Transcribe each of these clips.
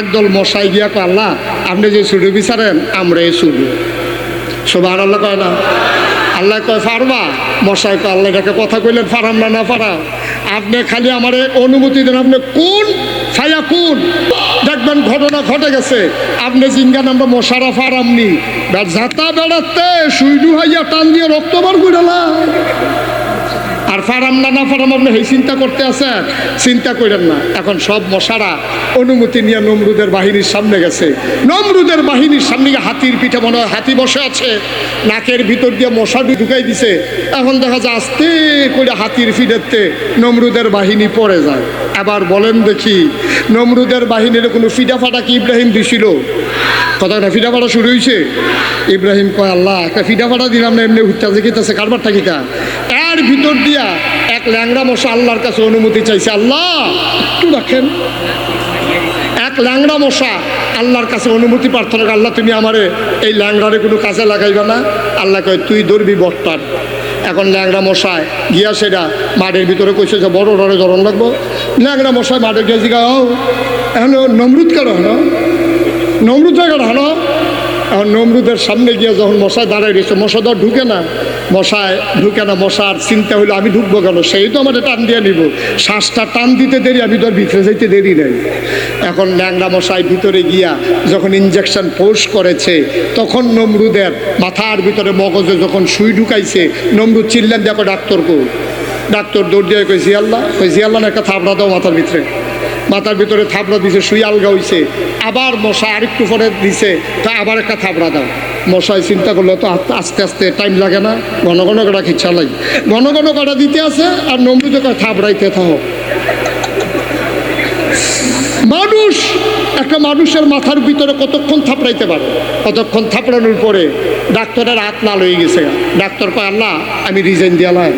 একদল মশাই গিয়া কয়, আল্লাহ, আপনি যে ছুটু বিচারেন আমরা এই ছুটু সোভার আল্লাহ কয় না। আল্লাহ কয় ফারবা মশাই কয়, আল্লাহ, এটাকে কথা কইলেন, ফারাম না না ফারা আপনি খালি আমার অনুমতি দেন, আপনি কোন ছায়া কোন? দেখবেন ঘটনা ঘটে গেছে। আপনি জিঙ্গান আমরা মশারা ফারামনি। যাতা বেড়াতে সুইডু হইয়া টান দিয়ে রক্ত বার কইরালা আর ফারাম না না ফারাম আপনি এই চিন্তা করতে আছেন? চিন্তা করেন না। এখন সব মশারা অনুমতি নিয়ে নমরুদের বাহিনীর সামনে গেছে। নমরুদের বাহিনীর সামনে গিয়ে হাতির পিঠে মনে হয় হাতি বসে আছে। নাকের ভিতর দিয়ে মশা ঢুকাই দিছে। এখন দেখা যায় আস্তে করে হাতির ফিডেতে নমরুদের বাহিনী পড়ে যায়। আবার বলেন দেখি, নমরুদের বাহিনীর কোনো ফিডা ফাটা কি ইব্রাহিম দিছিল? কথাটা ফিডা ফাটা শুরু হয়েছে ইব্রাহিম কয়, আল্লাহ, একটা ফিডা ফাটা দিলাম না, এমনি হুত্তা দেখিতেছে কারবার থাকিতা ভিতর দিয়া এক ল্যাংড়া মশা আল্লাহর কাছে অনুমতি চাইছে, আল্লাহ, একটু রাখেন এক ল্যাংড়া মশা আল্লাহর কাছে অনুমতি প্রার্থনা আল্লাহ, তুমি আমারে এই ল্যাংড়ারে কোনো কাজে লাগাইবে না। আল্লাহ কয়, তুই ধরবি বট্টার এখন ল্যাংড়া মশায় গিয়া সেটা মাঠের ভিতরে কইছে যে, বড় ডরে ধরন লাগবো। ল্যাংড়া মশায় মাঠে গিয়ে জিগা, ও এখন নমরুদ কেন হলো? নমরুদ জায়গাটা হলো? এখন নমরুদের সামনে গিয়ে যখন মশায় দাঁড়ায় রয়েছে মশা আর ঢুকে না। মশায় ঢুকে না মশার চিন্তা হলো আমি ঢুকবো কেন? সেই তো আমাদের টান দিয়ে নিব। শ্বাসটা টান দিতে দেরি, আমি তো ভিতরে যাইতে দেরি নেই। এখন ল্যাংড়া মশাই ভিতরে গিয়া যখন ইঞ্জেকশন পোষ করেছে, তখন নমরুদের মাথার ভিতরে মগজে যখন সুই ঢুকাইছে, নমরুদ চিল্লেন দেখো ডাক্তারকে ডাক্তার দৌড় দিয়ে কই জিয়াল্লাহ। কই জিয়াল্লাহ না, একটা থাপড়া দাও মাথার ভিতরে। মাথার ভিতরে থাপড়া দিছে সুই আলগা হইছে। আবার মশা আরেকটু পরে দিছে, তা আবার একটা থাপড়া দাও। মশাই চিন্তা করলে, তো আস্তে- আস্তে টাইম লাগে না, ঘন ঘন কাটা খিচ্ছা লাগে। ঘন ঘন কাটা দিতে আছে, আর কয়, থাপড়াইতে থাকো মানুষ, একটা মানুষের মাথার ভিতরে কতক্ষণ থাপড়াইতে পারে? কতক্ষণ থাপড়ানোর পরে ডাক্তারের হাত লাল হয়ে গেছে ডাক্তার কয়, আল্লাহ, আমি রিজাইন দিয়ালাই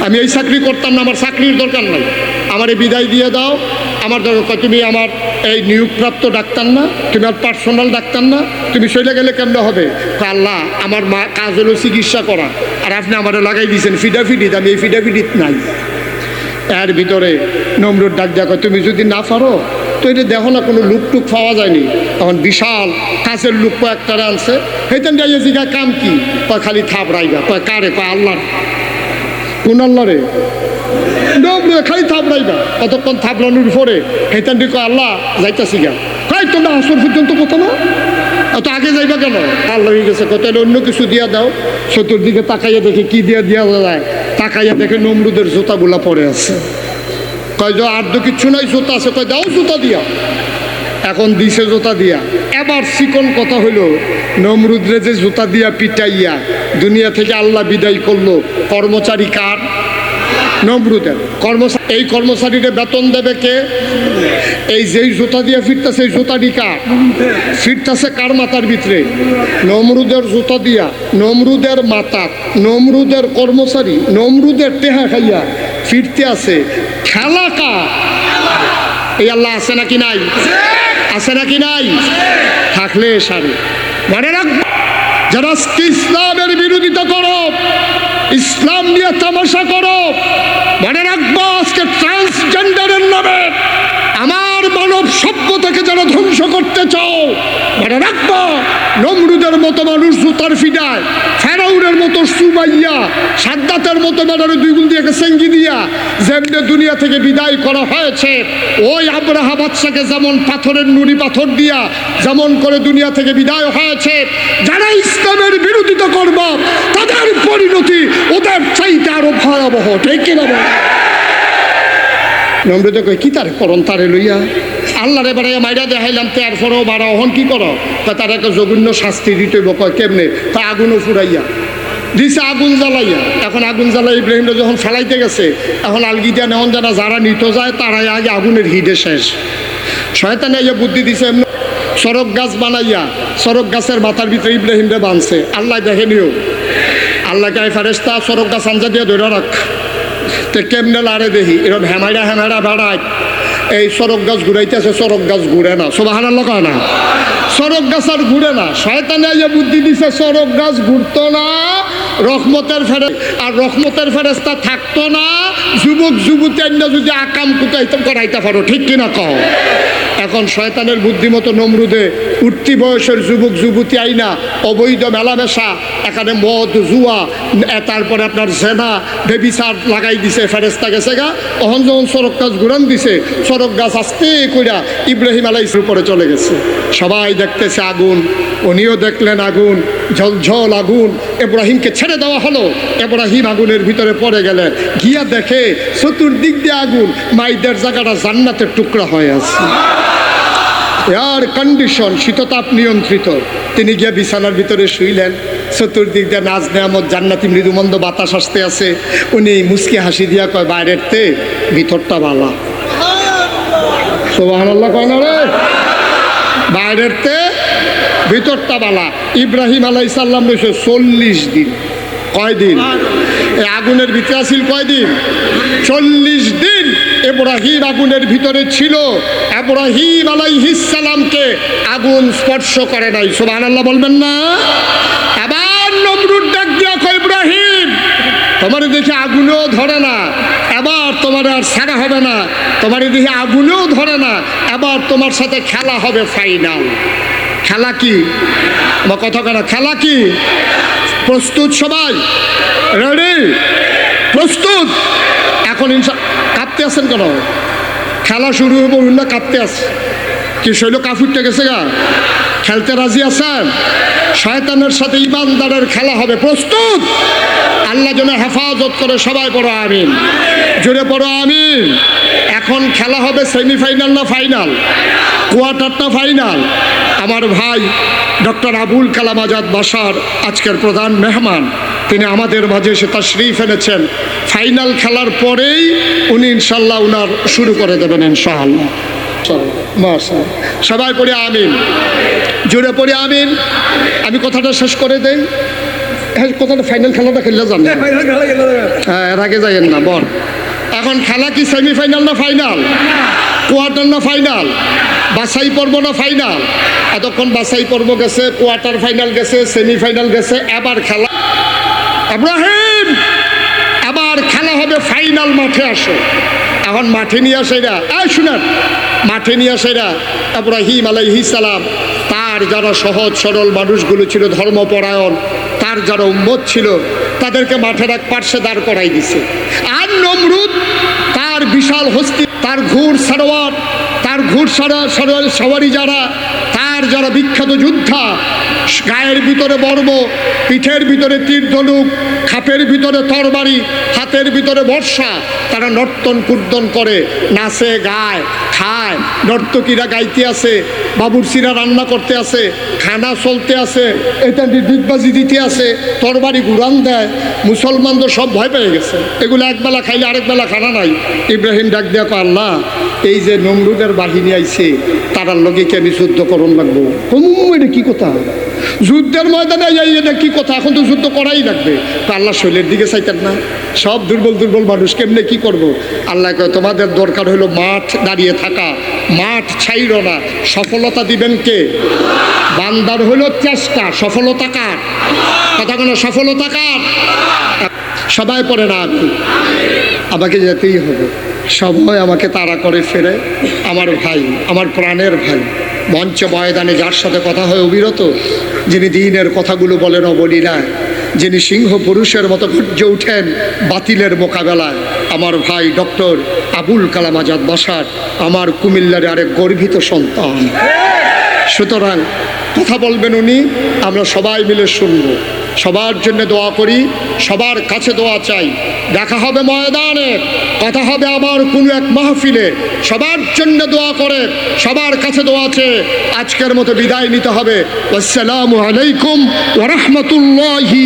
আমি এই চাকরি করতাম না, আমার চাকরির দরকার নাই। আমার বিদায় দিয়ে দাও আমার দরকার তুমি আমার এই নিয়োগপ্রাপ্ত ডাক্তার না, তুমি আর পার্সোনাল ডাক্তার না, তুমি সইলে গেলে কেন হবে? আল্লাহ, আমার মা কাজ হলো চিকিৎসা করা, আর আপনি আমার লাগাই দিয়েছেন ফিডাফিডিত আমি এই ফিডাফিডিত নাই। এর ভিতরে নমরুদ ডাক দেখো তুমি যদি না পারো, তো এটা দেখো না, কোনো লুক টুক পাওয়া যায়নি। তখন বিশাল কাছের লুক কয়েকটা আনছে। হেতেন যাইয়ে জিগা কাম কি? কয়, খালি থাপ রাইগা কয়, কারে? কয় আল্লাহ কোন আল্লাহ রে খালি থাপ রাইগা কতক্ষণ পরে হেতেন দি কয় আল্লাহ গা তোমরা পর্যন্ত কত না? এত আগে যাইবা কেন? আল্লাহ গেছে কত অন্য কিছু দিয়া দাও। চতুর্দিকে তাকাইয়া দেখে কি দিয়া দিয়া যায়। তাকাইয়া দেখে নমরুদের জুতাগুলা পরে আছে। কয় যে আর তো নাই, জুতা আছে। কয়, দাও জুতা দিয়া। এখন দিছে জুতা দিয়া। এবার চিকন কথা হইল, নমরুদরে যে জুতা দিয়া পিটাইয়া দুনিয়া থেকে আল্লাহ বিদায় করল, কর্মচারী কার? নমরুদের কর্মচারী এই কর্মচারীরে বেতন দেবে কে? এই যেই জুতা দিয়ে ফিরতেছে এই জুতাটি কার? ফিরতেছে কার মাথার ভিতরে? নমরুদের জুতা দিয়া, নমরুদের মাথা, নমরুদের কর্মচারী, নমরুদের টেহা খাইয়া ফিরতে আছে। খেলা কার? এই আল্লাহ আছে নাকি নাই? আছে নাকি নাই? থাকলে সারে। মনে রাখব যারা ইসলামের বিরোধিতা ইসলাম নিয়ে তামাশা করো। মনে রাখব আজকে ট্রান্সজেন্ডারের নামে আমার মানব সভ্যতাকে যারা ধ্বংস করতে চাও, মনে রাখব নমরুদের মতো মানুষ জুতার ফিডায়, ফেরাউনের মতো সুবাইয়া সাদ্দাতের মতো বেড়ারে দুই গুণ দিয়ে সেঙ্গি দিয়া যেমনি দুনিয়া থেকে বিদায় করা হয়েছে, ওই আব্রাহা বাচ্চাকে যেমন পাথরের নুড়ি পাথর দিয়া যেমন করে দুনিয়া থেকে বিদায় হয়েছে, যারা ইসলামের বিরোধিতা করব, তাদের ভয়াবহ ঠিক কিনা বল? কই, কি তার করন তারে লইয়া? আল্লাহর এবারে মাইরা দেখাইলাম তের ফরো বারো হন কি করো? তা তার একটা জঘন্য শাস্তি দিতে কয়, কেমনে? তা আগুনও ফুরাইয়া, দিছে আগুন জ্বালাইয়া। এখন আগুন জ্বালাই ইব্রাহিমটা যখন ফেলাইতে গেছে, এখন আলগি দিয়া নেওয়ান যারা যারা নিত যায়, তারাই আগে আগুনের হিটে শেষ। শয়তানে ইয়া বুদ্ধি দিছে এমনি সড়ক গাছ বানাইয়া সড়ক গাছের মাথার ভিতরে ইব্রাহিমরে বানছে। আল্লাহ দেখেনিও আল্লাহ কে ফেরেস্তা গাছ আঞ্জা দিয়ে ধরে রাখ। তে কেমনে লারে দেখি? এরকম হেমাইরা হেমাইরা বেড়ায়। এই সড়ক গাছ ঘুরাইতেছে সড়ক গাছ ঘুরে না। সোবাহান আল্লাহ কয় না? সড়ক গাছ আর ঘুরে না। শয়তানে যে বুদ্ধি দিছে সড়ক গাছ ঘুরতো না, রহমতের ফেরে, আর রহমতের ফেরেস্তা থাকতো না। যুবক যুবতী যদি আকাম কুকাইতে, করাইতে পারো। ঠিক কিনা কও? এখন শয়তানের বুদ্ধিমতো নমরুদে উঠতি বয়সের যুবক, যুবতী আইনা, অবৈধ মেলামেশা, এখানে মদ, জুয়া তারপরে আপনার জেনা, বেবিচার লাগাই দিছে ফেরেস্তা গেছে গা অহন যখন সড়ক গাছ ঘুরান দিছে, সড়ক গাছ আস্তে কইরা ইব্রাহিম আলাইসের উপরে চলে গেছে। সবাই দেখতেছে আগুন। উনিও দেখলেন আগুন, ঝলঝল আগুন। এব্রাহিমকে ছেড়ে দেওয়া হলো। এব্রাহিম আগুনের ভিতরে পড়ে গেলেন। গিয়া দেখে চতুর্দিক দিয়ে আগুন। মাইদের জায়গাটা জান্নাতের টুকরা হয়ে আছে। এয়ার কন্ডিশন, শীততাপ নিয়ন্ত্রিত। তিনি গিয়ে বিছানার ভিতরে শুইলেন। চতুর্দিক দিয়ে নাচ নেয়ামত, জান্নাতি মৃদুমন্দ বাতাস আসতে আছে। উনি মুসকি হাসি দিয়া কয়, বাইরের তে, ভিতরটা বালা। সোহান কয় না রে? বাইরের তে ভিতরটা বালা। ইব্রাহিম আলাই সাল্লাম রয়েছে চল্লিশ দিন। কয়দিন এই আগুনের ভিতরে আসিল কয় দিন? চল্লিশ দিন এব্রাহিম আগুনের ভিতরে ছিল। এব্রাহিম আলাইহিসালামকে আগুন স্পর্শ করে নাই। সোহান আল্লাহ বলবেন না? আবার নমরুদ ডাক দিয়া ইব্রাহিম, তোমার দেখে আগুনেও ধরে না। এবার তোমার আর ছাড়া হবে না। তোমার দেখে আগুনেও ধরে না। এবার তোমার সাথে খেলা হবে ফাইনাল খেলা কি? বা কথা কেনা খেলা কি? প্রস্তুত সবাই? রেডি প্রস্তুত? এখন ইনসা কাঁপতে আসেন কেন? খেলা শুরু হব না কাঁপতে আছে। কি শৈল কাফুরটা গেছে গা? খেলতে রাজি আছেন? শয়তানের সাথে ইমানদারের খেলা হবে। প্রস্তুত? আল্লাহ যেন হেফাজত করে সবাই পড়ো, আমিন। জুড়ে পড়ো, আমিন। এখন খেলা হবে সেমিফাইনাল না ফাইনাল? কোয়ার্টার না ফাইনাল? আমার ভাই ডক্টর আবুল কালাম আজাদ বাসার আজকের প্রধান মেহমান। তিনি আমাদের মাঝে এসে তার শরীফ এনেছেন। ফাইনাল খেলার পরেই উনি ইনশাল্লাহ উনার শুরু করে দেবেন ইনশাআল্লাহ। সবাই পড়ে আমিন। জুড়ে পড়ে আমিন। আমি কথাটা শেষ করে দেই। হ্যাঁ কথাটা ফাইনাল খেলাটা খেললে যান হ্যাঁ এর আগে যাইয়েন না বল। এখন খেলা কি সেমিফাইনাল না ফাইনাল কোয়ার্টার না ফাইনাল বাছাই পর্ব না ফাইনাল এতক্ষণ বাছাই পর্ব গেছে কোয়ার্টার ফাইনাল গেছে সেমিফাইনাল গেছে এবার খেলা। ইব্রাহিম আবার খেলা হবে ফাইনাল মাঠে আসো। এখন মাঠে নিয়ে আসে এরা। এই শুনেন, মাঠে নিয়ে আসে এরা ইব্রাহিম সালাম। তার যারা সহজ সরল মানুষগুলো ছিল ধর্মপরায়ণ, তার যারা উম্মত ছিল, তাদেরকে মাঠের এক পার্শ্বে দাঁড় করাই দিছে। আর নমরুদ, তার বিশাল হস্তি, তার ঘুর সারোয়ার, তার ঘুর সারা সওয়ারি যারা, তার যারা বিখ্যাত যোদ্ধা, গায়ের ভিতরে বর্ম পিঠের ভিতরে তীর ধনুক খাপের ভিতরে তরবারি, হাতের ভিতরে বর্ষা। তারা নর্তন কুর্দন করে, নাচে, গায়, খায়। নর্তকীরা গাইতে আছে বাবুরসিরা রান্না করতে আছে খানা চলতে আছে এটা ডিগবাজি দিতে আছে তরবারি গুড়ান দেয়। মুসলমান তো সব ভয় পেয়ে গেছে। এগুলো একবেলা খাইলে আরেক বেলা খানা নাই। ইব্রাহিম ডাক দিয়া আল্লাহ, এই যে নমরুদের বাহিনী আইছে, তারার লগে কি আমি যুদ্ধ করণ লাগবো? কমু এটা কি কথা? যুদ্ধের ময়দানে এটা কি কথা? এখন তো যুদ্ধ করাই লাগবে। তো আল্লাহ শৈলের দিকে চাইতেন না। সব দুর্বল দুর্বল মানুষ কেমনে কি করব? আল্লাহ কয়, তোমাদের দরকার হলো মাঠ দাঁড়িয়ে থাকা। মাঠ ছাইর না। সফলতা দিবেন কে? বান্দার হলো চেষ্টা। সফলতা কার? কথা কোনো সফলতা কার? সবাই পড়ে না আমি আমাকে যেতেই হবে। সবাই আমাকে তাড়া করে ফেরে। আমার ভাই, আমার প্রাণের ভাই। মঞ্চ ময়দানে যার সাথে কথা হয় অবিরত। যিনি দিনের কথাগুলো বলেন অবলীলায়, যিনি সিংহ পুরুষের মতো গর্জে উঠেন বাতিলের মোকাবেলায়। আমার ভাই ডক্টর আবুল কালাম আজাদ বাসার, আমার কুমিল্লার আরেক গর্বিত সন্তান। সুতরাং কথা বলবেন উনি, আমরা সবাই মিলে শুনব। সবার জন্য দোয়া করি, সবার কাছে দোয়া চাই। দেখা হবে ময়দানে, কথা হবে আবার কোনো এক মাহফিলে। সবার জন্য দোয়া করে, সবার কাছে দোয়া আছে আজকের মতো বিদায় নিতে হবে। আসসালামু আলাইকুম ওরহমতুল্লাহি